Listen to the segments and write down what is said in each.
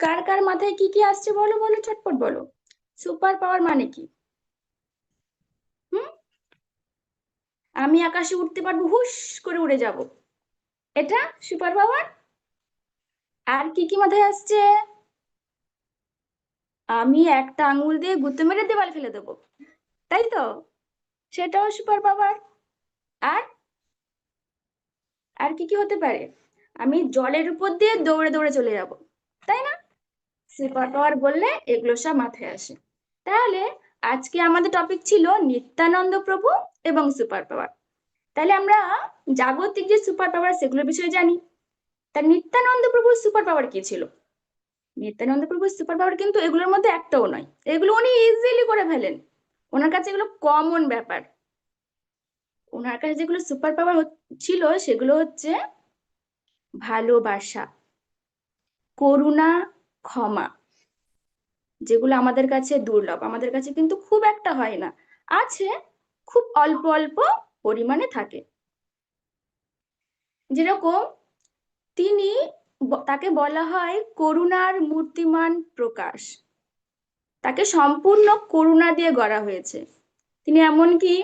কার কার মাথায় কি কি আসছে বলো বলো, চটপট বলো। সুপার পাওয়ার মানে কি? আমি আকাশে উঠতে পারব হুস করে উড়ে যাব। এটা সুপার পাওয়ার আর কি কি মাথায় আসছে? আমি একটা আঙুল দিয়ে গুঁতো মেরে দেওয়াল ফেলে দেবো, তাই তো? সেটাও সুপার পাওয়ার আর? আর কি কি হতে পারে? আমি জলের উপর দিয়ে দৌড়ে দৌড়ে চলে যাব, তাই না? পাওয়ার বললে এগুলো সব মাথায় আসে। তাহলে আজকে আমাদের টপিক ছিল নিত্যানন্দ প্রভু এবং সুপার পাওয়ার তাহলে আমরা জাগতিক যে সুপার পাওয়ার সেগুলোর বিষয়ে জানি। তা নিত্যানন্দ প্রভুর সুপার পাওয়ার কি ছিল? নিত্যানন্দ প্রভুর সুপার পাওয়ার কিন্তু এগুলোর মধ্যে একটাও নয়। এগুলো উনি ইজিলি করে ফেলেন। ওনার কাছে এগুলো কমন ব্যাপার। ওনার কাছে যেগুলো সুপার পাওয়ার ছিল সেগুলো হচ্ছে ভালোবাসা, করুণা ক্ষমা, যেগুলো আমাদের কাছে দুর্লভ, আমাদের কাছে কিন্তু খুব একটা হয় না, আছে, খুব অল্প অল্প পরিমাণে থাকে। যেরকম তিনি তাকে বলা হয় করুণার মূর্তিমান প্রকাশ। তাকে সম্পূর্ণ করুণা দিয়ে গড়া হয়েছে। তিনি এমনকি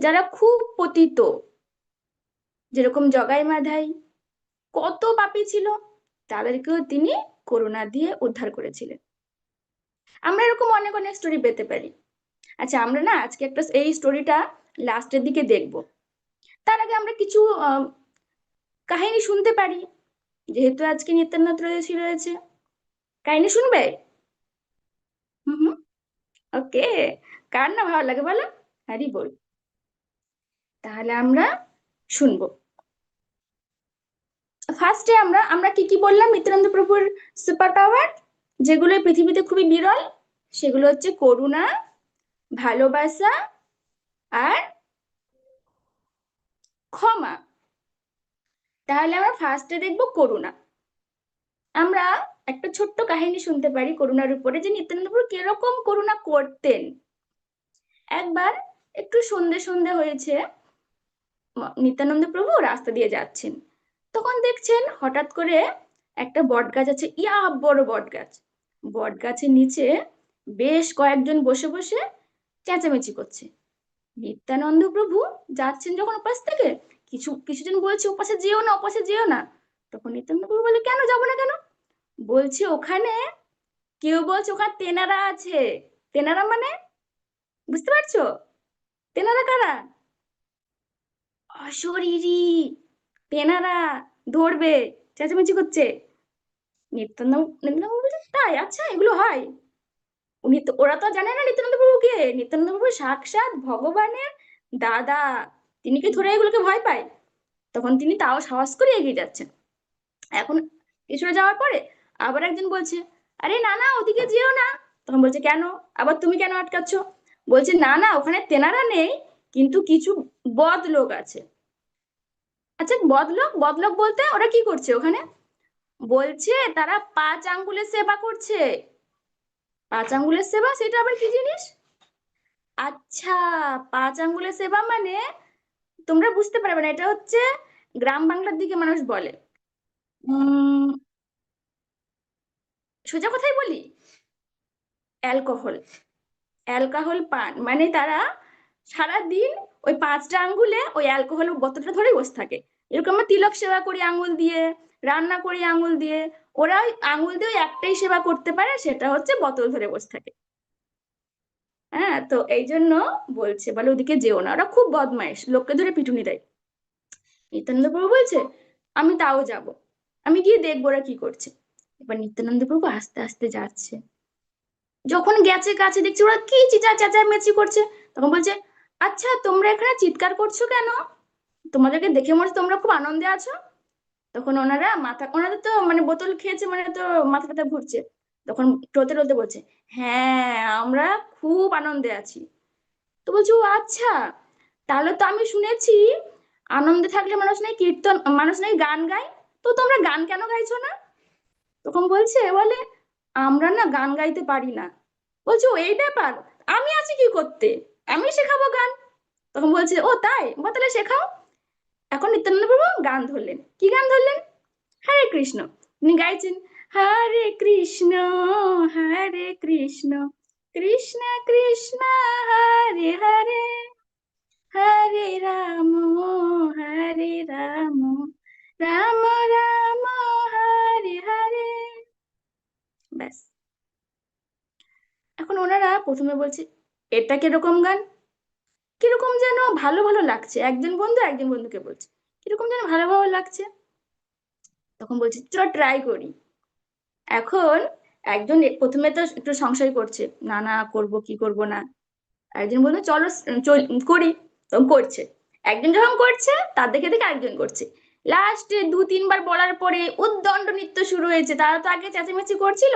যারা খুব পতিত, যেরকম জগাই মাধাই, কত পাপী ছিল, তাদেরকেও তিনি করুণা দিয়ে উদ্ধার করেছিলেন। আমরা এরকম অনেক অনেক স্টোরি পেতে পারি। আচ্ছা আমরা না আজকে একটা এই স্টোরিটা লাস্টের দিকে দেখব। তার আগে আমরা কিছু কাহিনী শুনতে পারি। যেহেতু আজকে নিত্যান্ন ত্রয়োদশী রয়েছে। কাহিনী শুনবে? হুম। ওকে, কার না ভালো লাগে বলো? হ্যারি বল। তাহলে আমরা শুনব। ফার্স্টে আমরা আমরা কি কি বললাম? নিত্যানন্দ প্রভুর সুপার পাওয়ার যেগুলো পৃথিবীতে খুবই বিরল, সেগুলো হচ্ছে করুণা, ভালোবাসা আর ক্ষমা। তাহলে আমরা ফার্স্টে দেখব করুণা। আমরা একটা ছোট্ট কাহিনী শুনতে পারি করুণার উপরে, যে নিত্যানন্দ প্রভু কীরকম করুণা করতেন। একবার একটু সন্ধে সন্ধে হয়েছে নিত্যানন্দ প্রভু রাস্তা দিয়ে যাচ্ছেন। তখন দেখছেন হঠাৎ করে একটা বট গাছ আছে। ইয়া, বড় বট গাছ বট গাছের নিচে বেশ কয়েকজন বসে বসে চেঁচামেচি করছে। নিত্যানন্দ প্রভু যাচ্ছেন যখন ওপাশ থেকে, কিছু, কিছুজন বলছে, ওপাশে যেও না, ওপাশে যেও না। তখন নিত্যানন্দ প্রভু বলে, কেন যাব না কেন? বলছে, ওখানে কেউ বলছে, ওখানে তেনারা আছে। তেনারা মানে? বুঝতে পারছ? তেনারা কারা? অশরীরী। তেনারা ধরবে, চেঁচামেচি করছে। নিত্যানন্দ প্রভু বলছে, তাই আচ্ছা এগুলো হয়। তো ওরা তো জানে না নিত্যানন্দ প্রভুকে নিত্যানন্দ প্রভু সাক্ষাৎ ভগবানের দাদা। তিনি কি ধরে এগুলোকে ভয় পায়? তখন তিনি তাও সাহস করে এগিয়ে যাচ্ছেন। এখন কিছুটা যাওয়ার পরে আবার একজন বলছে, আরে না না, ওদিকে যেও না। তখন বলছে, কেন? আবার তুমি কেন আটকাচ্ছ? বলছে, না না, ওখানে তেনারা নেই, কিন্তু কিছু বদ লোক আছে। আচ্ছা বদলোক বদলোক বলতে ওরা কি করছে ওখানে? বলছে তারা পাঁচ আঙ্গুলের সেবা করছে। পাঁচ আঙ্গুলের সেবা, সেটা আবার কি জিনিস? আচ্ছা পাঁচ আঙ্গুলের সেবা মানে তোমরা বুঝতে পারবে না, এটা হচ্ছে গ্রাম বাংলার দিকে মানুষ বলে। সোজা কথাই বলি? অ্যালকোহল। অ্যালকোহল পান মানে তারা সারা দিন ওই পাঁচটা আঙ্গুলে ওই অ্যালকোহল বোতলটা ধরে বসে থাকে। এরকম আমরা তিলক সেবা করি আঙ্গুল দিয়ে, রান্না করি আঙ্গুল দিয়ে। ওরা ওই আঙ্গুল দিয়ে একটাই সেবা করতে পারে, সেটা হচ্ছে বোতল ধরে বসে থাকে। হ্যাঁ তো এই জন্য বলছে, বলে ওদিকে যেও না। ওরা খুব বদমাইশ, লোককে ধরে পিটুনি দেয়। নিত্যানন্দ প্রভু বলছে, আমি তাও যাব। আমি গিয়ে দেখব ওরা কি করছে। এবার নিত্যানন্দ প্রভু আস্তে আস্তে যাচ্ছে। যখন গেছে কাছে দেখছে, ওরা কি চিচা চেঁচামেচি করছে, তখন বলছে আচ্ছা তোমরা এখানে চিৎকার করছ কেন? তোমাদেরকে দেখে মনে তোমরা খুব আনন্দে আছো। তখন ওনারা মাথা ওনাদের তো মানে বোতল খেয়েছে মানে তো মাথা ব্যথা ঘুরছে। তখন টলতে টলতে বলছে হ্যাঁ আমরা খুব আনন্দে আছি। তো বলছে, ও আচ্ছা তাহলে তো আমি শুনেছি আনন্দে থাকলে মানুষ নাকি কীর্তন, মানুষ নাকি গান গায়। তো তোমরা গান কেন গাইছো না? তখন বলছে বলে, আমরা না গান গাইতে পারি না। বলছে এই ব্যাপার? আমি আছি কি করতে? আমি শেখাবো গান। তখন বলছে, ও, তাই? বা তাহলে শেখাও। এখন নিত্যানন্দ প্রভু গান ধরলেন। কি গান ধরলেন? হরে কৃষ্ণ। তিনি গাইছেন, হরে কৃষ্ণ হরে কৃষ্ণ কৃষ্ণ কৃষ্ণ, হরে হরে হরে রাম হরে রাম রাম রাম, হরে হরে। ব্যাস। এখন ওনারা প্রথমে বলছে এটা কীরকম গান? কীরকম যেন ভালো ভালো লাগছে। একজন বন্ধু একজন বন্ধুকে বলছে, কীরকম যেন ভালো ভালো লাগছে। তখন বলছে চলো ট্রাই করি। এখন একজন প্রথমে তো একটু সংশয় করছে, না না, করব কি করব না? একজন বলল, চলো করি। তখন করছে। একজন যখন করছে, তার দেখে দেখে আরেকজন করছে। লাস্টে দু, তিনবার বলার পরে উদ্দণ্ড নৃত্য শুরু হয়েছে। তারা তো আগে চেঁচামেচি করছিল,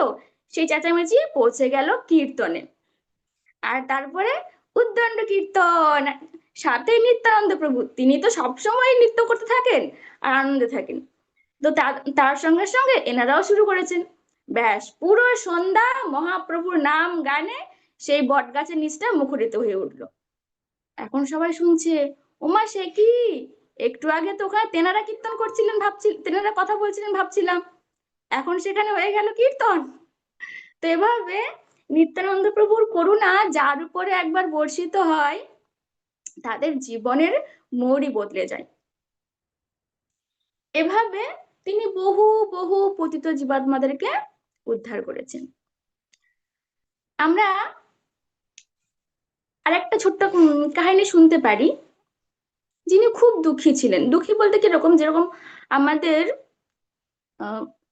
সেই চেঁচামেচি পৌঁছে গেল কীর্তনে। আর তারপরে উদ্দণ্ড কীর্তন সাথে নিত্যানন্দ প্রভু। তিনি তো সবসময় নৃত্য করতে থাকেন আর আনন্দে থাকেন। তো তার সঙ্গে সঙ্গে এনারাও শুরু করেছেন। ব্যাস, পুরো সন্ধ্যা মহাপ্রভুর নাম গানে সেই বট গাছের নিচটা মুখরিত হয়ে উঠল। এখন সবাই শুনছে, ওমা, সে কি? একটু আগে তো ওখানে তেনারা কীর্তন করছিলেন ভাবছিল তেনারা কথা বলছিলেন ভাবছিলাম। এখন সেখানে হয়ে গেল কীর্তন? তো এভাবে নিত্যানন্দ প্রভুর করুণা যার উপরে একবার বর্ষিত হয়, তাদের জীবনের মৌরি বদলে যায়। এভাবে তিনি বহু বহু পতিত জীবাত্মাদেরকে উদ্ধার করেছেন। আমরা আরেকটা ছোট্ট উম কাহিনী শুনতে পারি। যিনি খুব দুঃখী ছিলেন। দুঃখী বলতে কীরকম? যেরকম আমাদের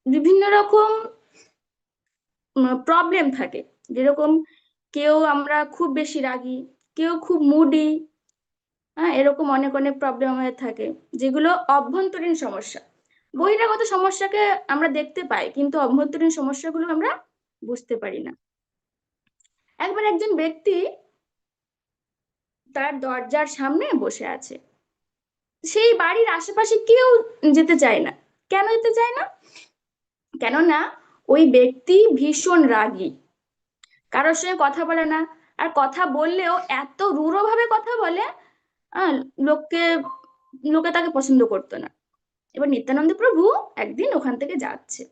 বিভিন্ন রকম প্রবলেম থাকে। যেরকম কেউ আমরা খুব বেশি রাগী, কেউ খুব মুডি হ্যাঁ এরকম অনেক অনেক প্রবলেম আমাদের থাকে, যেগুলো অভ্যন্তরীণ সমস্যা। বহিরাগত সমস্যাকে আমরা দেখতে পাই, কিন্তু অভ্যন্তরীণ সমস্যাগুলো আমরা বুঝতে পারি না। একবার একজন ব্যক্তি তার দরজার সামনে বসে আছে। সেই বাড়ির আশেপাশে কেউ যেতে চায় না। কেন যেতে চায় না? কেননা ওই ব্যক্তি ভীষণ রাগী। কারোর সঙ্গে কথা বলে না। আর কথা বললেও এত রূঢ় ভাবে কথা বলে লোককে, লোকে তাকে পছন্দ করতো না। এবার নিত্যানন্দ প্রভু একদিন ওখান থেকে যাচ্ছে।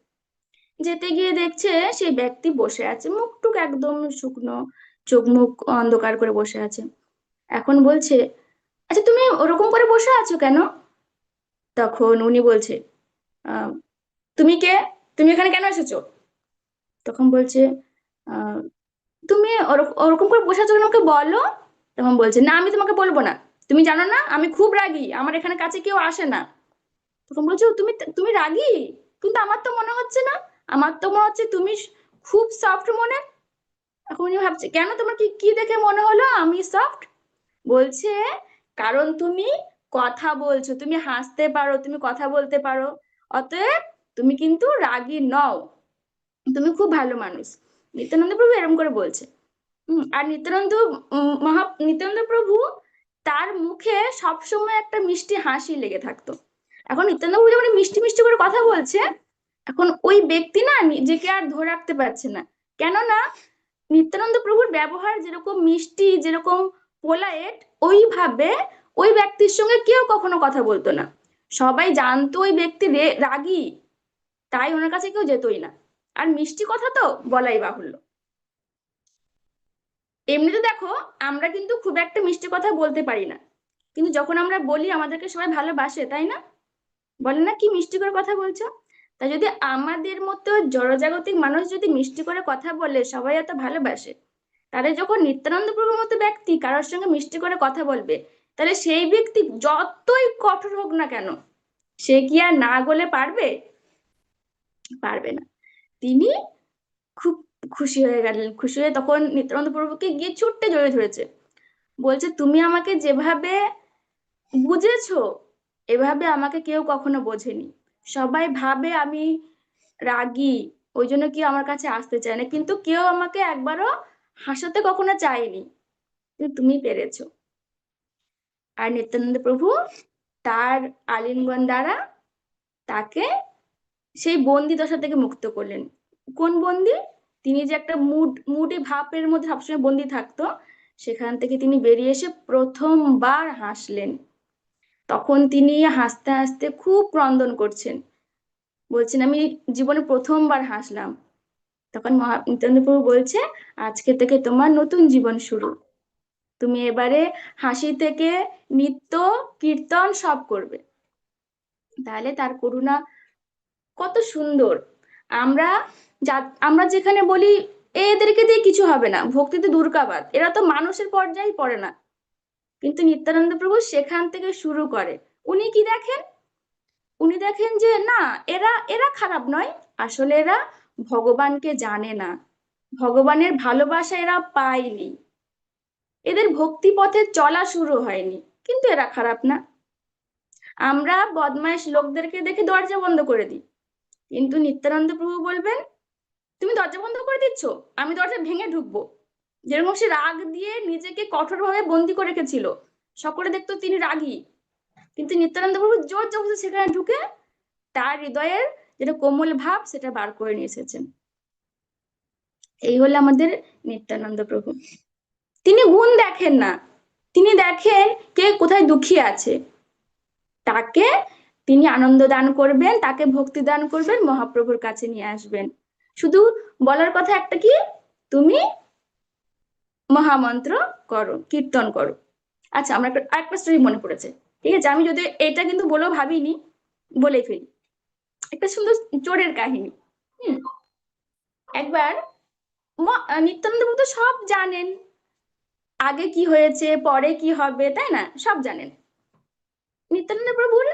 যেতে গিয়ে দেখছে সেই ব্যক্তি বসে আছে, মুখটুক একদম শুকনো চোখ মুখ অন্ধকার করে বসে আছে। এখন বলছে আচ্ছা তুমি ওরকম করে বসে আছো কেন? তখন উনি বলছে তুমি কে? তুমি এখানে কেন এসেছ? তখন বলছে তুমি ওরক- ওরকম করে বসে আছো কেন? আমাকে বলো। তখন বলছে না আমি তোমাকে বলব না। তুমি জানো না আমি খুব রাগী। আমার এখানে কাছে কেউ আসে না। তখন বলছো "ও, তুমি তুমি রাগী? কিন্তু আমার তো মনে হচ্ছে না। আমার তো মনে হচ্ছে তুমি খুব সফট মনে। এখন উনি ভাবছে কেন তোমার কি কি দেখে মনে হলো? আমি সফট বলছে কারণ তুমি কথা বলছো তুমি হাসতে পারো তুমি কথা বলতে পারো। অতএব তুমি কিন্তু রাগী নও। তুমি খুব ভালো মানুষ। নিত্যানন্দ প্রভু এরম করে বলছে। আর নিত্যানন্দ মহা, নিত্যানন্দ প্রভু তার মুখে সবসময় একটা মিষ্টি হাসি লেগে থাকতো। এখন নিত্যানন্দ প্রভু যখন মিষ্টি মিষ্টি করে কথা বলছে, এখন ওই ব্যক্তি না নিজেকে আর ধরে রাখতে পারছে না। কেননা নিত্যানন্দ প্রভুর ব্যবহার যেরকম মিষ্টি, যেরকম পোলায়েট, ওইভাবে ওই ব্যক্তির সঙ্গে কেউ কখনো কথা বলতো না। সবাই জানতো ওই ব্যক্তি রাগী, তাই ওনার কাছে কেউ যেতই না। আর মিষ্টি কথা তো বলাই বাহুল্য। এমনিতে দেখো, আমরা কিন্তু খুব একটা মিষ্টি কথা বলতে পারি না। কিন্তু যখন আমরা বলি, আমাদেরকে সবাই ভালোবাসে, তাই না? বলে না কি মিষ্টি করে কথা বলছো? তাই যদি আমাদের মতো জড়জাগতিক মানুষ যদি মিষ্টি করে কথা বলে, সবাই এত ভালোবাসে, তাহলে যখন নিত্যানন্দ প্রভুর মতো ব্যক্তি কারোর সঙ্গে মিষ্টি করে কথা বলবে, তাহলে সেই ব্যক্তি যতই কঠোর হোক না কেন, সে কি আর না গলে পারবে? পারবে না। তিনি খুব খুশি হয়ে গেলেন। খুশি হয়ে তখন নিত্যানন্দ প্রভুকে গিয়ে ছুটতে জড়িয়ে ধরেছে। বলছে, তুমি আমাকে যেভাবে বুঝেছ, এভাবে আমাকে কেউ কখনো বোঝেনি। সবাই ভাবে আমি রাগী, ওই জন্য কেউ আমার কাছে আসতে চায় না। কিন্তু কেউ আমাকে একবারও হাসাতে কখনো চায়নি। তুমি পেরেছ। আর নিত্যানন্দ প্রভু তার আলিঙ্গন দ্বারা তাকে সেই বন্দি দশা থেকে মুক্ত করলেন। কোন বন্দি? তিনি যে একটা মুড, মুডি ভাবের মধ্যে সবসময় বন্দি থাকতো, সেখান থেকে তিনি বেরিয়ে এসে প্রথমবার হাসলেন। তখন তিনি হাসতে হাসতে খুব ক্রন্দন করছেন। বলছেন, আমি জীবনে প্রথমবার হাসলাম। তখন নিত্যানন্দ বলছে, আজকে থেকে তোমার নতুন জীবন শুরু। তুমি এবারে হাসি থেকে নিত্য কীর্তন সব করবে। তাহলে তার করুণা কত সুন্দর। আমরা যা আমরা যেখানে বলি "এ, এদেরকে দিয়ে কিছু হবে না ভক্তিতে দুর্গাবাদ। এরা তো মানুষের পর্যায়ে পড়ে না। কিন্তু নিত্যানন্দ প্রভু সেখান থেকে শুরু করে। উনি কি দেখেন? উনি দেখেন যে না এরা এরা খারাপ নয়। আসলে এরা ভগবানকে জানে না। ভগবানের ভালোবাসা এরা পায়নি। এদের ভক্তি পথে চলা শুরু হয়নি। কিন্তু এরা খারাপ না। আমরা বদমাইশ লোকদেরকে দেখে দরজা বন্ধ করে দিই। কিন্তু নিত্যানন্দ প্রভু বলবেন, তুমি দরজা বন্ধ করে দিচ্ছ? আমি দরজা ভেঙে ঢুকবো। যেরকম সে রাগ দিয়ে নিজেকে কঠোরভাবে বন্দি করে রেখেছিল। সকলে দেখতো তিনি রাগী। কিন্তু নিত্যানন্দ প্রভু জোর জবরদস্তি সেখানে ঢুকে তার হৃদয়ের যেটা কোমল ভাব, সেটা বার করে নিয়ে এসেছেন। এই হলো আমাদের নিত্যানন্দ প্রভু। তিনি গুণ দেখেন না। তিনি দেখেন কে কোথায় দুঃখী আছে। তাকে তিনি আনন্দ দান করবেন, তাকে ভক্তি দান করবেন, মহাপ্রভুর কাছে নিয়ে আসবেন। শুধু বলার কথা একটা কি? তুমি মহামন্ত্র করো, কীর্তন করো। আচ্ছা আমার একটা, আরেকটা স্টোরি মনে পড়েছে। ঠিক আছে, আমি যদি এটা কিন্তু বলেও ভাবিনি বলে ফেলি। একটা সুন্দর চোরের কাহিনী। হম? একবার নিত্যানন্দ তো সব জানেন। আগে কি হয়েছে, পরে কি হবে, তাই না? সব জানেন। নিত্যানন্দ প্রভুর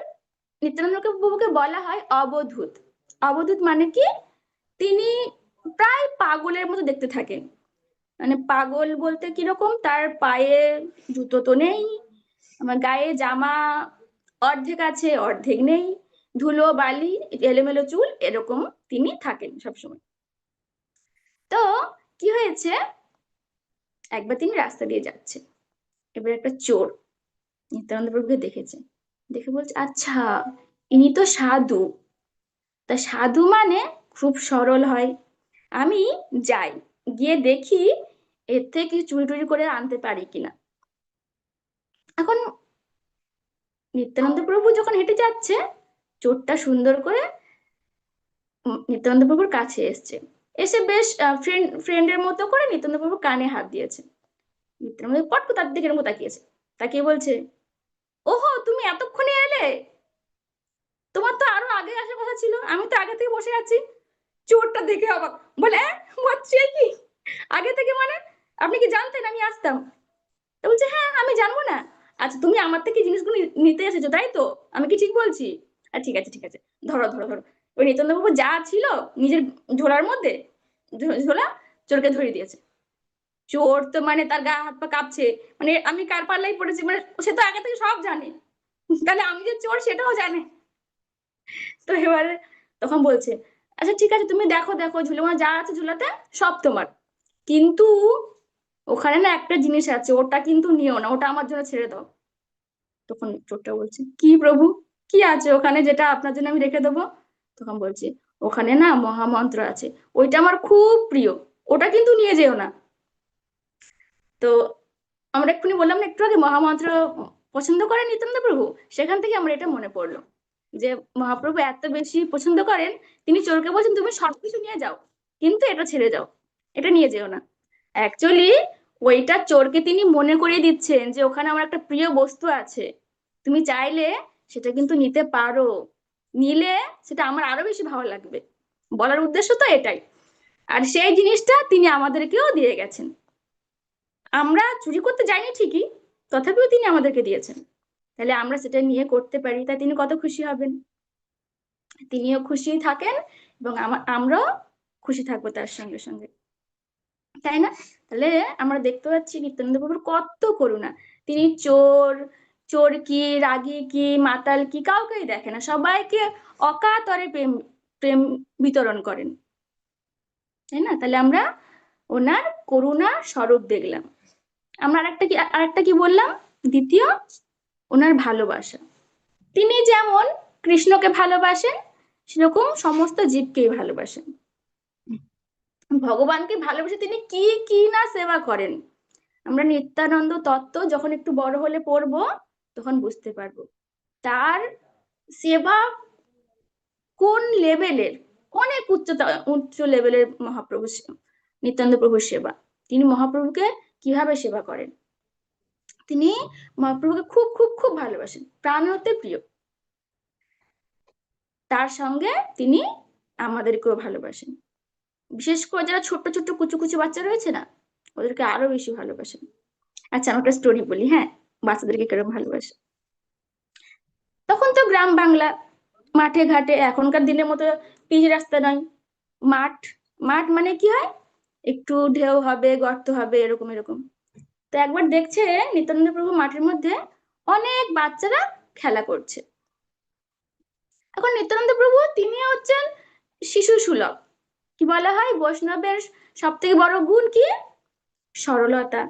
নিত্যানন্দ প্রভুকে বলা হয় অবধূত। অবধূত মানে কি? তিনি প্রায় পাগলের মতো দেখতে থাকেন। মানে পাগল বলতে কীরকম? তার পায়ে জুতো তো নেই, আমার গায়ে জামা অর্ধেক আছে, অর্ধেক নেই, ধুলো, বালি, এলোমেলো চুল, এরকম তিনি থাকেন সবসময়। তো কি হয়েছে? একবার তিনি রাস্তা দিয়ে যাচ্ছে এবার একটা চোর নিত্যানন্দ প্রভুকে দেখেছে। দেখে বলছে আচ্ছা ইনি তো সাধু। তা সাধু মানে খুব সরল হয়। আমি যাই, গিয়ে দেখি এর থেকে চুরি টুরি করে আনতে পারি কিনা। এখন নিত্যানন্দ প্রভু যখন হেঁটে যাচ্ছে, চোরটা সুন্দর করে নিত্যানন্দ প্রভুর কাছে এসছে। এসে বেশ ফ্রেন্ড ফ্রেন্ডের মতো করে নিত্যানন্দ প্রভু কানে হাত দিয়েছে। নিত্যানন্দ পট তার দিকে তাকিয়েছে। তাকিয়ে বলছে ওহো তুমি এতক্ষণে এলে? তোমার তো আরও আগে আসার কথা ছিল। আমি তো আগে থেকে বসে আছি। চোরটা দেখে অবাক। বলে "অ্যাঁ, বলছে কি? আগে থেকে মানে? আপনি কি জানতেন আমি আসতাম? বলছে হ্যাঁ আমি জানব না। আচ্ছা তুমি আমার থেকে জিনিসগুলো নিতে এসেছ তাই তো? আমি কি ঠিক বলছি? আর ঠিক আছে ঠিক আছে। ধরো ধরো ধরো। ওই নিত্যানন্দ বাবু যা ছিল নিজের ঝোলার মধ্যে ঝোলা চোরকে ধরিয়ে দিয়েছে। চোর তো মানে তার গা হাত পা কাঁপছে। মানে আমি কার পাল্লাই পড়েছি? মানে সে তো আগে থেকে সব জানে। তাহলে আমি যে চোর, সেটাও জানে। তো এবারে তখন বলছে আচ্ছা ঠিক আছে, তুমি দেখো দেখো ঝুলে যা আছে ঝুলাতে, সব তোমার। কিন্তু ওখানে না একটা জিনিস আছে, ওটা কিন্তু নিও না, ওটা আমার জন্য ছেড়ে দাও। তখন চোরটা বলছে, কি প্রভু? কি আছে ওখানে যেটা আপনার জন্য আমি রেখে দেবো? তখন বলছি, ওখানে না মহামন্ত্র আছে। ওইটা আমার খুব প্রিয়। ওটা কিন্তু নিয়ে যেও না। তো আমরা এক্ষুনি বললাম না, একটু আগে মহামন্ত্র পছন্দ করেন নিত্যানন্দ প্রভু? সেখান থেকে আমার এটা মনে পড়ল যে, মহাপ্রভু এত বেশি পছন্দ করেন, তিনি চোরকে বলছেন, তুমি সবকিছু নিয়ে যাও, কিন্তু এটা ছেড়ে যাও এটা নিয়ে যেও না। অ্যাকচুয়ালি ওইটা চোরকে তিনি মনে করিয়ে দিচ্ছেন যে, ওখানে আমার একটা প্রিয় বস্তু আছে, তুমি চাইলে সেটা কিন্তু নিতে পারো। নিলে সেটা আমার আরও বেশি ভালো লাগবে। বলার উদ্দেশ্য তো এটাই। আর সেই জিনিসটা তিনি আমাদেরকেও দিয়ে গেছেন। আমরা চুরি করতে যাইনি ঠিকই, তথাপিও তিনি আমাদেরকে দিয়েছেন। তাহলে আমরা সেটা নিয়ে করতে পারি তাই তিনি কত খুশি হবেন? তিনিও খুশি থাকেন এবং আমরাও খুশি থাকব তার সঙ্গে সঙ্গে। তাই না? তাহলে আমরা দেখতে পাচ্ছি নিত্যানন্দ প্রভুর কত করুণা। তিনি চোর চোর কি, রাগী কি, মাতাল কি, কাউকেই দেখে না। সবাইকে অকাতরে প্রেম প্রেম বিতরণ করেন। তাই না? তাহলে আমরা ওনার করুণার স্বরূপ দেখলাম। আমরা আরেকটা কি আরেকটা কি বললাম? দ্বিতীয়, ওনার ভালোবাসা। তিনি যেমন কৃষ্ণকে ভালোবাসেন, সেরকম সমস্ত জীবকেই ভালোবাসেন। ভগবানকে ভালোবেসে তিনি কি কি না সেবা করেন, আমরা নিত্যানন্দ তত্ত্ব যখন একটু বড় হলে পড়ব, তখন বুঝতে পারব। তার সেবা কোন লেভেলের অনেক উচ্চতা, উচ্চ লেভেলের মহাপ্রভু নিত্যানন্দ প্রভুর সেবা। তিনি মহাপ্রভুকে কীভাবে সেবা করেন? তিনি মহাপ্রভুকে খুব খুব খুব ভালোবাসেন। প্রাণতে প্রিয়। তার সঙ্গে তিনি আমাদেরকেও ভালোবাসেন। বিশেষ করে যারা ছোট্ট ছোট্ট, কুচু কুচু বাচ্চা রয়েছে না, ওদেরকে আরও বেশি ভালোবাসেন। আচ্ছা আমি একটা স্টোরি বলি হ্যাঁ? বাচ্চাদেরকে কেরম ভালোবাসে? তখন তো গ্রাম বাংলা, মাঠে ঘাটে, এখনকার দিনের মতো পিচ রাস্তা নয়। মাঠ মাঠ মানে কি হয়? একটু ঢেউ হবে, গর্ত হবে, এরকম এরকম। তো একবার দেখছে নিত্যানন্দ প্রভু মাঠের মধ্যে অনেক বাচ্চারা খেলা করছে। এখন নিত্যানন্দ প্রভু তিনি হচ্ছেন শিশু সুলভ। কি বলা হয়? বৈষ্ণবের সব থেকে বড় গুণ কি? সরলতা।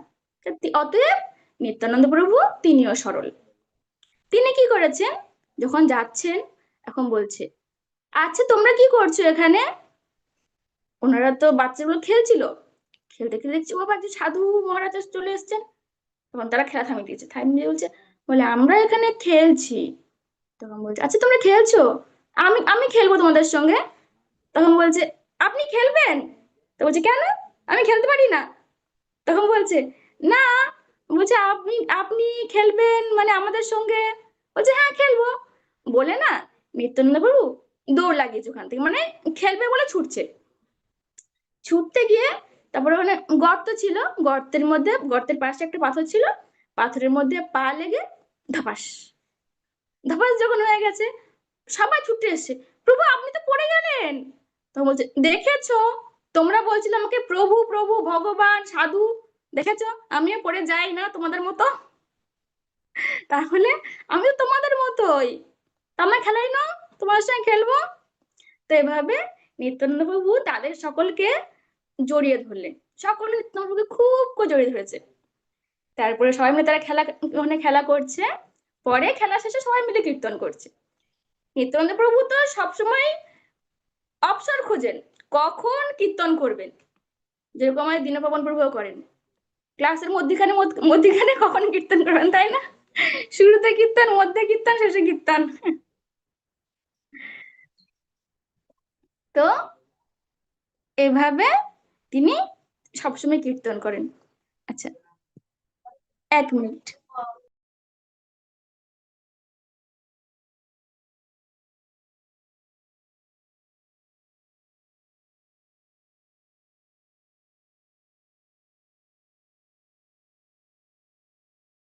অতএব নিত্যানন্দ প্রভু তিনিও সরল। তিনি কি করেছেন? যখন যাচ্ছেন, এখন বলছে আচ্ছা তোমরা কি করছ এখানে? ওনারা তো বাচ্চাগুলো খেলছিল। খেলতে খেলতে দেখছি ও বাচ্চা সাধু মহারাজ চলে এসছেন, তখন তারা খেলা থামিয়ে দিয়েছে। থামিয়ে বলছে, বলে, আমরা এখানে খেলছি। তখন বলছে আচ্ছা তোমরা খেলছো? আমি আমি খেলব তোমাদের সঙ্গে? তখন বলছে, আপনি খেলবেন? তো বলছে, কেন? আমি খেলতে পারি না। তখন বলছে, না। বলছে, আপনি আপনি খেলবেন মানে আমাদের সঙ্গে? বলছে হ্যাঁ খেলব। বলে না, নিত্যানন্দ বাবু দৌড় লাগিয়েছে ওখান থেকে মানে খেলবে বলে ছুটছে। ছুটতে গিয়ে তারপরে ওখানে গর্ত ছিল, গর্তের মধ্যে, গর্তের পাশে একটা পাথর ছিল, পাথরের মধ্যে পা লেগে ধপাস। ধপাস যখন হয়ে গেছে, সবাই ছুটে এসছে, প্রভু, আপনি তো পড়ে গেলেন। তখন বলছে, দেখেছ? তোমরা বলছিলে আমাকে, প্রভু প্রভু, ভগবান, সাধু, দেখেছ? আমিও পড়ে যাই না তোমাদের মতো তাহলে আমি তোমাদের মতোই। তোমার খেলাই না? তোমার সঙ্গে খেলব? তো এভাবে নিত্যানন্দ প্রভু তাদের সকলকে জড়িয়ে ধরলেন। সকলে প্রভুকে খুব করে জড়িয়ে ধরেছে। তারপরে সবাই মিলে তারা খেলা ওখানে খেলা করছে। পরে খেলা শেষে সবাই মিলে কীর্তন করছে। নিত্যানন্দ প্রভু তো সবসময় অবসর খোঁজেন, কখন কীর্তন করবেন? যেরকম আমাদের দীনপবন প্রভুও করেন। ক্লাসের মধ্যিখানে মধ্য- মধ্যিখানে কখন কীর্তন করবেন, তাই না? শুরুতে কীর্তন, মধ্যে কীর্তন, শেষে কীর্তন। তো এভাবে তিনি সবসময় কীর্তন করেন। আচ্ছা এক মিনিট।